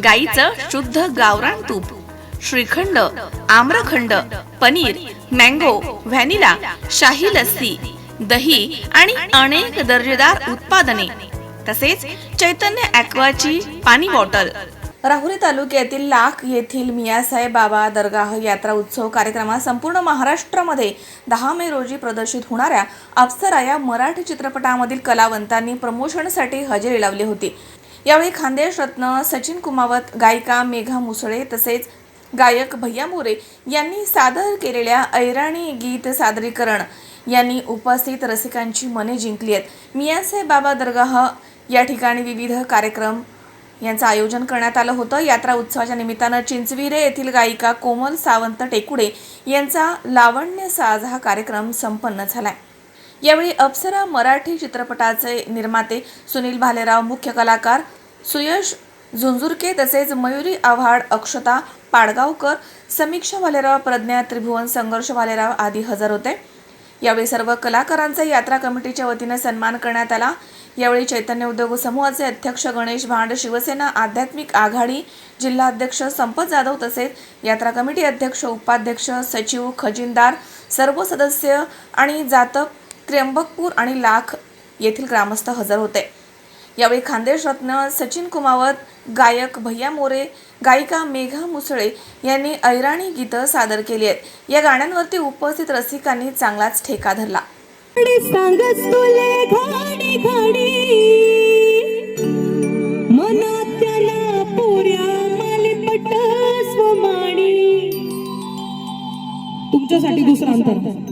गाईचं शुद्ध गावरान तूप श्रीखंड आम्रखंड पनीर मँगो व्हॅनिला शाही लस्सी दही आणि अनेक दर्जेदार उत्पादने. तसेच चैतन्य ॲक्वाची पाणी बॉटल. राहुरी तालुक्यातील लाख येथील मियासाहेब बाबा दरगाह यात्रा उत्सव कार्यक्रमात संपूर्ण महाराष्ट्रामध्ये दहा मे रोजी प्रदर्शित होणाऱ्या अप्सरा या मराठी चित्रपटामधील कलावंतांनी प्रमोशनसाठी हजेरी लावली होती. यावेळी खानदेश रत्न सचिन कुमावत गायिका मेघा मुसळे तसेच गायक भैया मोरे यांनी सादर केलेल्या ऐराणी गीत सादरीकरण यांनी उपस्थित रसिकांची मने जिंकली आहेत. मियासे बाबा दरगाह या ठिकाणी विविध कार्यक्रम यांचं आयोजन करण्यात आलं होतं. यात्रा उत्सवाच्या निमित्तानं चिंचविरे येथील गायिका कोमल सावंत टेकुडे यांचा लावण्य साज हा कार्यक्रम संपन्न झाला आहे यावेळी अप्सरा मराठी चित्रपटाचे निर्माते सुनील भालेराव मुख्य कलाकार सुयश झुंझुरके तसेच मयुरी आव्हाड अक्षता पाडगावकर समीक्षा भालेराव प्रज्ञा त्रिभुवन संघर्ष भालेराव आदी हजर होते. यावेळी सर्व कलाकारांचा यात्रा कमिटीच्या वतीने सन्मान करण्यात आला. यावेळी चैतन्य उद्योग समूहाचे अध्यक्ष गणेश भांड शिवसेना आध्यात्मिक आघाडी जिल्हा अध्यक्ष संपत जाधव तसेच यात्रा कमिटी अध्यक्ष उपाध्यक्ष सचिव खजिनदार सर्व सदस्य आणि जातक त्र्यंबकपूर आणि लाख येथील ग्रामस्थ हजर होते. यावेळी खानदेश रत्न सचिन कुमावत गायक भैया मोरे गायिका मेघा मुसळे यांनी ऐराणी गीतं सादर केली आहेत. या गाण्यांवरती उपस्थित रसिकांनी चांगलाच ठेका धरला. तुमच्यासाठी दुसरा अंतर.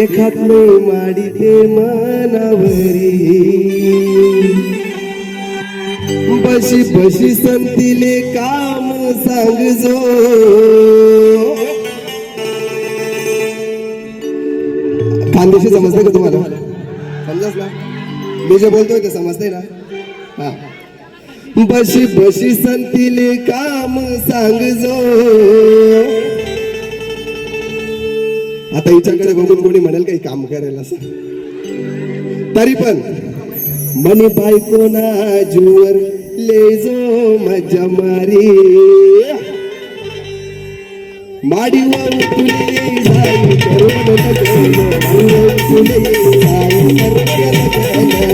देखात माडी ते मनावरी. बशी बशी संतीले काम सांग जो खानदेशी समजतंय का तुम्हाला? समजस ना? मी जे बोलतोय ते समजतंय ना? हा. बशी बशी संतीले काम सांग जो आता हिच्याकडे बघून कोणी म्हणेल काही काम करायला असं? तरी पण मनी बायको ना जुवर ले जो मजा मारी. माडी तुले जाई करून तुले जाई करून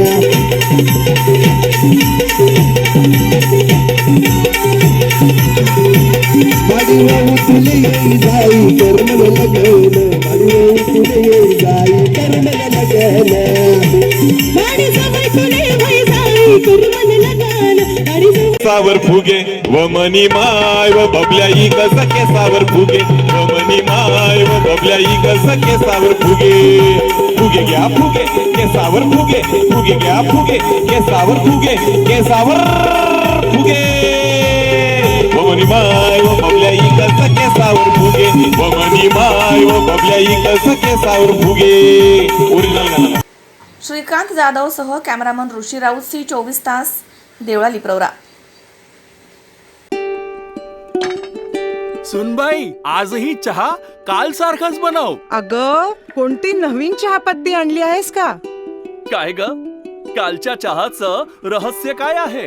माडी वाहू तुले जाई करून लगन जाई करून लगन गाडी सवय तुले वय जाई कुर्बान लगान गाडी सवय फुगे व मनी माय व बबल्या ई कस केसावर फुगे. व मनी माय व बबल्या ई कस केसावर फुगे. फुगे घ्या फुगे केसावर फुगे. फुगे घ्या फुगे केसावर फुगे केसावर फुगे. व मनी माय व बबल्या ई कस केसावर फुगे. व मनी माय व बबल्या ई कस केसावर फुगे ओरिजिनल श्रीकांत जाधव सह कॅमेरामन ऋषी राऊत सी चोवीस तास देवळा लिप्रवरा सुनबाई आजही चहा काल सारखाच बनव. अग कोणती नवीन चहापत्ती आणली आहेस का? काय ग? कालच्या चहाचं रहस्य काय आहे?